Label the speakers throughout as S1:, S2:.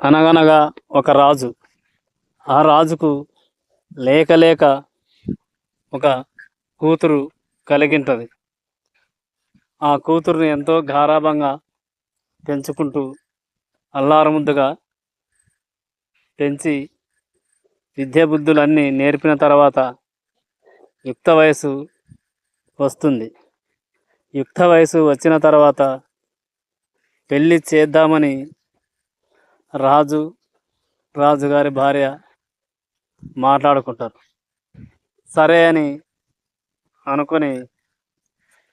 S1: అనగనగా ఒక రాజు. ఆ రాజుకు లేక లేక ఒక కూతురు కలిగింటది. ఆ కూతురుని ఎంతో గారాభంగా పెంచుకుంటూ అల్లారముద్దుగా పెంచి విద్యాబుద్ధులన్నీ నేర్పిన తర్వాత యుక్త వయసు వస్తుంది. యుక్త వయసు వచ్చిన తర్వాత పెళ్ళి చేద్దామని రాజు రాజుగారి భార్య మాట్లాడుకుంటారు. సరే అని అనుకుని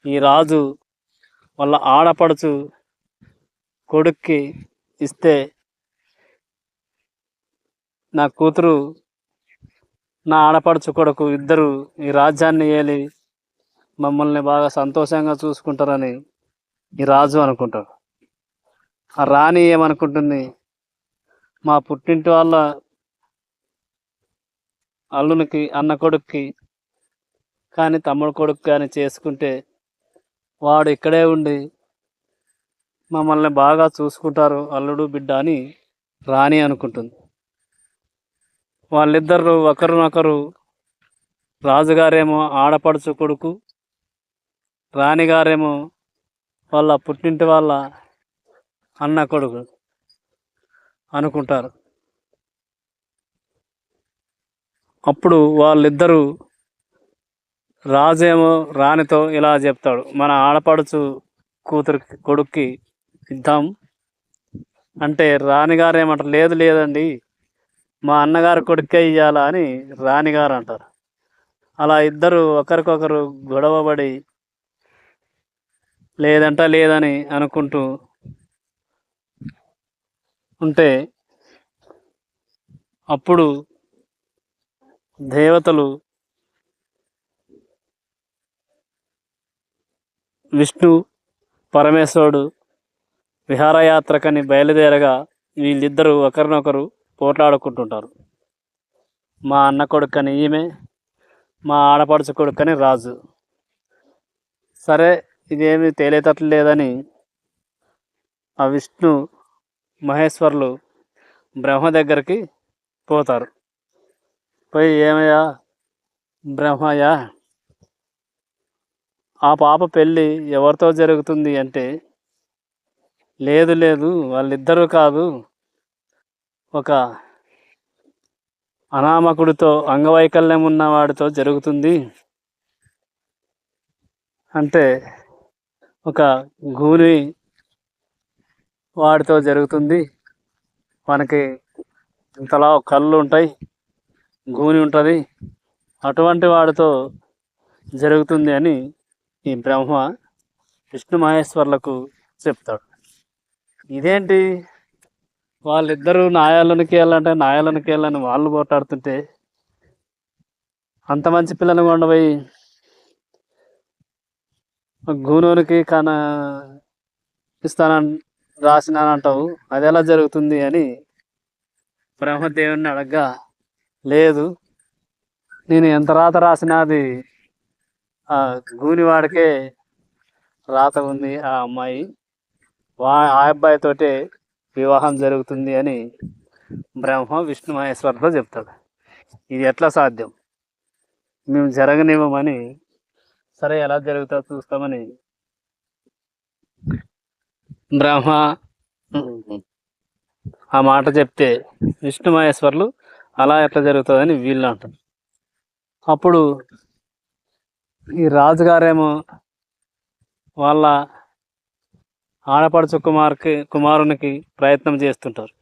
S1: ఈ రాజు వాళ్ళ ఆడపడుచు కొడుక్కి ఇస్తే నా కూతురు నా ఆడపడుచు కొడుకు ఇద్దరు ఈ రాజ్యాన్ని ఏలి మమ్మల్ని బాగా సంతోషంగా చూసుకుంటారని ఈ రాజు అనుకుంటాడు. ఆ రాణి ఏమనుకుంటుంది? మా పుట్టింటి వాళ్ళ అల్లునికి అన్న కొడుక్కి కానీ తమ్ముడు కొడుకు కానీ చేసుకుంటే వాడు ఇక్కడే ఉండి మమ్మల్ని బాగా చూసుకుంటారు అల్లుడు బిడ్డ అని రాణి అనుకుంటుంది. వాళ్ళిద్దరు ఒకరినొకరు రాజుగారేమో ఆడపడుచు కొడుకు రాణిగారేమో వాళ్ళ పుట్టింటి వాళ్ళ అన్న కొడుకు. అనుకుంటారు. అప్పుడు వాళ్ళిద్దరూ రాజేమో రాణితో ఇలా చెప్తాడు మన ఆడపడుచు కూతురు కొడుక్కి ఇద్దాం. అంటే రాణిగారు ఏమంటారు లేదు లేదండి మా అన్నగారు కొడుకే ఇయ్యాలా అని రాణిగారు అంటారు. అలా ఇద్దరు ఒకరికొకరు గొడవబడి లేదంట లేదని అనుకుంటూ ఉంటే అప్పుడు దేవతలు విష్ణు పరమేశ్వరుడు విహారయాత్రకని బయలుదేరగా వీళ్ళిద్దరూ ఒకరినొకరు పోట్లాడుకుంటుంటారు. మా అన్న కొడుకని ఈమె మా ఆడపడుచు కొడుకని రాజు. సరే ఇదేమి తేలేటట్లు లేదని ఆ విష్ణు మహేశ్వరులు బ్రహ్మ దగ్గరికి పోతారు. పోయి ఏమయ్యా? బ్రహ్మయ్యా ఆ పాప పెళ్ళి ఎవరితో జరుగుతుంది అంటే లేదు లేదు వాళ్ళిద్దరూ కాదు. ఒక అనామకుడితో అంగవైకల్యం ఉన్న వాడితో జరుగుతుంది అంటే ఒక గూని వాడితో జరుగుతుంది. మనకి ఇంతలా కళ్ళు ఉంటాయి గూని ఉంటుంది. అటువంటి వాడితో జరుగుతుంది అని ఈ బ్రహ్మ విష్ణు మహేశ్వర్లకు చెప్తాడు. ఇదేంటి? వాళ్ళిద్దరూ నాయాలనికి వెళ్ళాలంటే నాయాలనికి వెళ్ళని వాళ్ళు పోటాడుతుంటే అంత మంచి పిల్లని కొండపోయి గూనూరికి కన ఇస్తానని రాసినానంటావు? అది ఎలా జరుగుతుంది అని బ్రహ్మదేవుని అడగ్గా లేదు నేను ఎంత రాత రాసినా అది ఆ గూనివాడికే రాత ఉంది ఆ అమ్మాయి. వా ఆ అబ్బాయితోటే వివాహం జరుగుతుంది అని బ్రహ్మ విష్ణు మహేశ్వరుతో చెప్తాడు. ఇది ఎట్లా సాధ్యం? మేము జరగనివ్వమని సరే ఎలా జరుగుతుందో చూస్తామని బ్రహ్మ. ఆ మాట చెప్తే విష్ణు మహేశ్వర్లు అలా ఎట్లా జరుగుతుందని వీళ్ళు అంటారు. అప్పుడు ఈ రాజుగారేమో వాళ్ళ ఆడపడుచు కుమార్కి కుమారునికి ప్రయత్నం చేస్తుంటారు.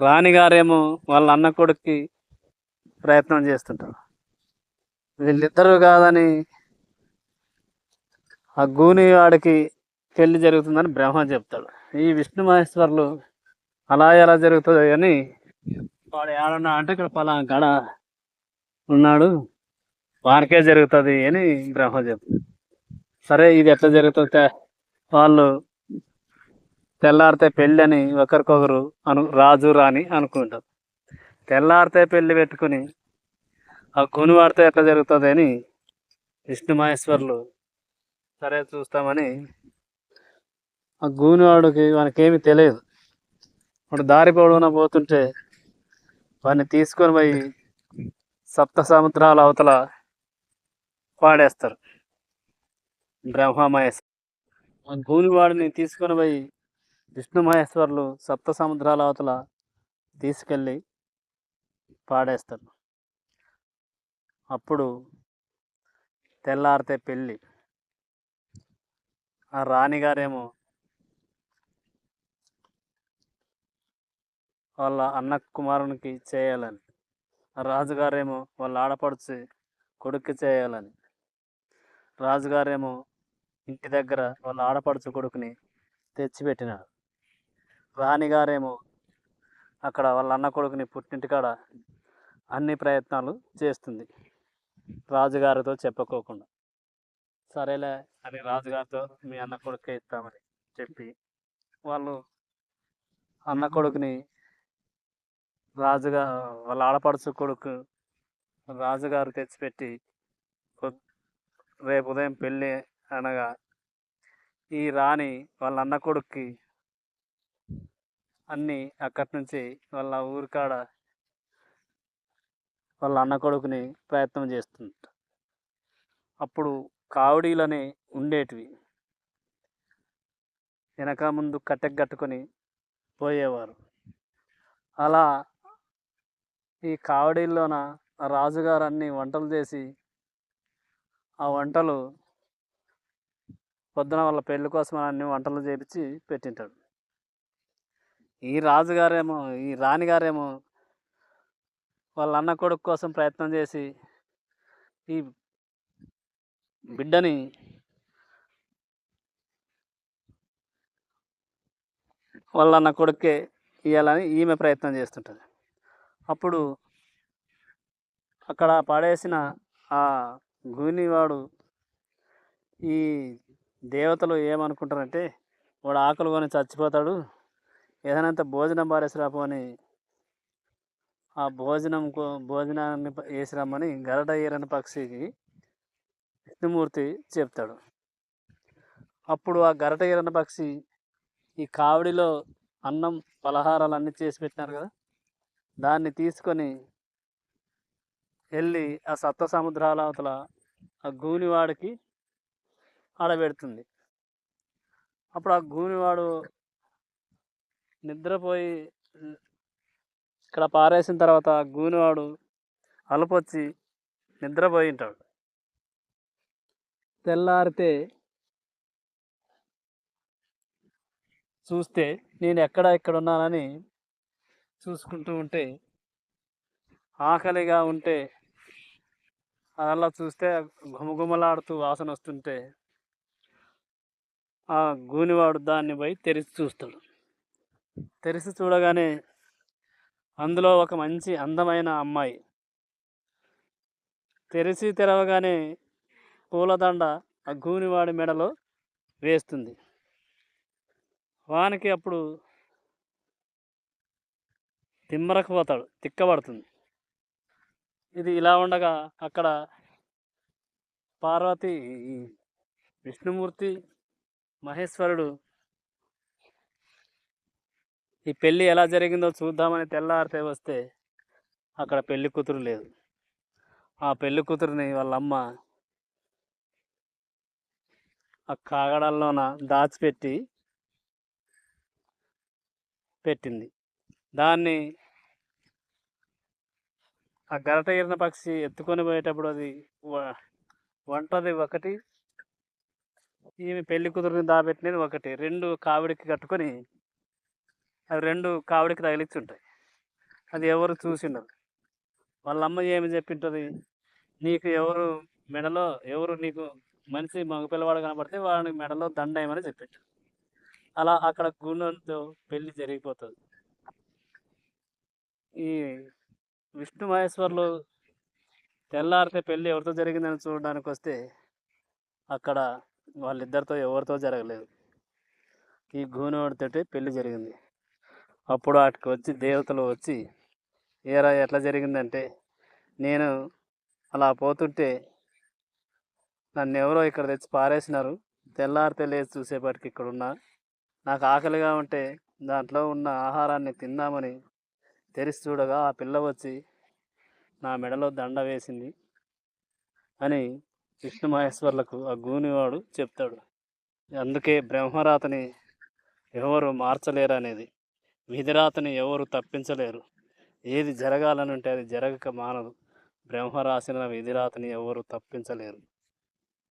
S1: రాణిగారేమో వాళ్ళ అన్న కొడుక్కి ప్రయత్నం చేస్తుంటారు. వీళ్ళిద్దరూ కాదని ఆ గూని వాడికి పెళ్ళి జరుగుతుందని బ్రహ్మ చెప్తాడు. ఈ విష్ణు మహేశ్వర్లు అలా ఎలా జరుగుతుంది అని వాడు ఏడన్నా అంటే ఇక్కడ పలా గడ ఉన్నాడు. వారికే జరుగుతుంది అని బ్రహ్మ చెప్తాడు. సరే ఇది ఎట్లా జరుగుతుంది వాళ్ళు తెల్లారితే పెళ్ళి అని ఒకరికొకరు అను రాజు రాని అనుకుంటారు. తెల్లారితే పెళ్ళి పెట్టుకుని ఆ గుని వాడితే ఎట్లా జరుగుతుంది అని విష్ణు మహేశ్వర్లు సరే చూస్తామని ఆ గూనివాడికి మనకేమి తెలియదు. ఇప్పుడు దారి పొడవునా పోతుంటే వాడిని తీసుకొని పోయి సప్త సముద్రాల అవతల పాడేస్తారు. బ్రహ్మమహేశ్వర ఆ గూనివాడిని తీసుకొని పోయి విష్ణు మహేశ్వర్లు సప్త సముద్రాల అవతల తీసుకెళ్ళి పాడేస్తారు. అప్పుడు తెల్లారితే పెళ్ళి. ఆ రాణిగారేమో వాళ్ళ అన్న కుమారునికి చేయాలని. రాజుగారేమో వాళ్ళ ఆడపడుచు కొడుక్కి చేయాలని. రాజుగారేమో ఇంటి దగ్గర వాళ్ళ ఆడపడుచు కొడుకుని తెచ్చిపెట్టినాడు. రాణిగారేమో అక్కడ వాళ్ళ అన్న కొడుకుని పుట్టింటికాడ అన్ని ప్రయత్నాలు చేస్తుంది. రాజుగారితో చెప్పుకోకుండా. సరేలే అని రాజుగారితో మీ అన్న కొడుకే ఇస్తామని చెప్పి వాళ్ళు అన్న కొడుకుని రాజుగా వాళ్ళ ఆడపడుచు కొడుకు రాజుగారు తెచ్చిపెట్టి రేపు ఉదయం పెళ్ళి అనగా ఈ రాణి వాళ్ళ అన్న కొడుక్కి అన్నీ అక్కడి నుంచి వాళ్ళ ఊరికాడ వాళ్ళ అన్న కొడుకుని ప్రయత్నం చేస్తుంది అప్పుడు కావడీలనే ఉండేటివి. వెనక ముందు కట్టె కట్టుకొని పోయేవారు. అలా ఈ కావడీల్లోన రాజుగారు అన్ని వంటలు చేసి ఆ వంటలు పొద్దున వాళ్ళ పెళ్ళి కోసం అన్ని వంటలు చేపించి పెట్టింటాడు. ఈ రాజుగారేమో ఈ రాణిగారేమో వాళ్ళ అన్న కొడుకు కోసం ప్రయత్నం చేసి ఈ బిడ్డని వాళ్ళ అన్న కొడుకే ఇవ్వాలని ఈమె ప్రయత్నం చేస్తుంటుంది. అప్పుడు అక్కడ పడేసిన ఆ గూనివాడు ఈ దేవతలు ఏమనుకుంటారంటే వాడు ఆకలి కొని చచ్చిపోతాడు. ఏదైనా భోజనం పారేసిరాపు అని ఆ భోజనం కో- భోజనాన్ని వేసిరామని వేసి రమ్మని గరడ ఈరని పక్షికి విష్ణుమూర్తి చెప్తాడు. అప్పుడు ఆ గరట ఈరని పక్షి ఈ కావిడిలో అన్నం పలహారాలు అన్నీ చేసి పెట్టినారు కదా దాన్ని తీసుకొని వెళ్ళి ఆ సప్త సముద్రాల అవతల ఆ గూనివాడికి ఆడబెడుతుంది. అప్పుడు ఆ గూనివాడు నిద్రపోయి ఇక్కడ పారేసిన తర్వాత ఆ గూనివాడు అలపొచ్చి నిద్రపోయి ఉంటాడు తెల్లారితే చూస్తే నేను ఎక్కడ ఎక్కడ ఉన్నానని చూసుకుంటూ ఉంటే ఆకలిగా ఉంటే అలా చూస్తే గుమగుమలాడుతూ వాసన వస్తుంటే ఆ గూనివాడు దాన్ని పోయి తెరిచి చూస్తాడు. తెరిచి చూడగానే అందులో ఒక మంచి అందమైన అమ్మాయి. తెరిచి తెరవగానే పూలదండ ఆ గూనివాడి మెడలో వేస్తుంది. వానికి అప్పుడు తిమ్మరకపోతాడు తిక్కబడుతుంది. ఇది ఇలా ఉండగా అక్కడ పార్వతి విష్ణుమూర్తి మహేశ్వరుడు ఈ పెళ్ళి ఎలా జరిగిందో చూద్దామని తెల్లారితే వస్తే అక్కడ పెళ్ళి కూతురు లేదు. ఆ పెళ్ళి కూతురుని వాళ్ళ అమ్మ ఆ కాగడల్లోన దాచిపెట్టి పెట్టింది. దాన్ని ఆ గరట ఎగిరిన పక్షి ఎత్తుకొని పోయేటప్పుడు అది వ- వంటది ఒకటి ఈమె పెళ్ళి కూతురుని దాపెట్టినది ఒకటి. రెండు కావిడికి కట్టుకొని అవి రెండు కావిడికి తగిలిచ్చి ఉంటాయి అది ఎవరు చూసిండరు. వాళ్ళ అమ్మ ఏమి చెప్పింటుంది? నీకు ఎవరు మెడలో ఎవరు నీకు మనిషి మగ పిల్లవాడు కనపడితే వాడిని మెడలో దండ చెప్పింటారు అలా అక్కడ గుణంతో పెళ్ళి జరిగిపోతుంది. ఈ విష్ణు మహేశ్వర్లు తెల్లారితే పెళ్ళి ఎవరితో జరిగిందని చూడడానికి వస్తే అక్కడ వాళ్ళిద్దరితో ఎవరితో జరగలేదు. ఈ గూనోడితోటి పెళ్ళి జరిగింది. అప్పుడు వాటికి వచ్చి దేవతలు వచ్చి ఏరా ఎట్లా జరిగిందంటే నేను అలా పోతుంటే నన్ను ఎవరో ఇక్కడ తెచ్చి పారేసినారు. తెల్లారితే లేచి చూసేపాటికి ఇక్కడ ఉన్నా నాకు ఆకలిగా ఉంటే దాంట్లో ఉన్న ఆహారాన్ని తిందామని తెరిచి చూడగా ఆ పిల్ల వచ్చి నా మెడలో దండ వేసింది అని విష్ణు మహేశ్వర్లకు ఆ గూనివాడు చెప్తాడు. అందుకే బ్రహ్మరాతని ఎవరు మార్చలేరు అనేది విధిరాతని ఎవరు తప్పించలేరు. ఏది జరగాలని ఉంటే అది జరగక మానదు. బ్రహ్మ రాసిన విధిరాతని ఎవరు తప్పించలేరు.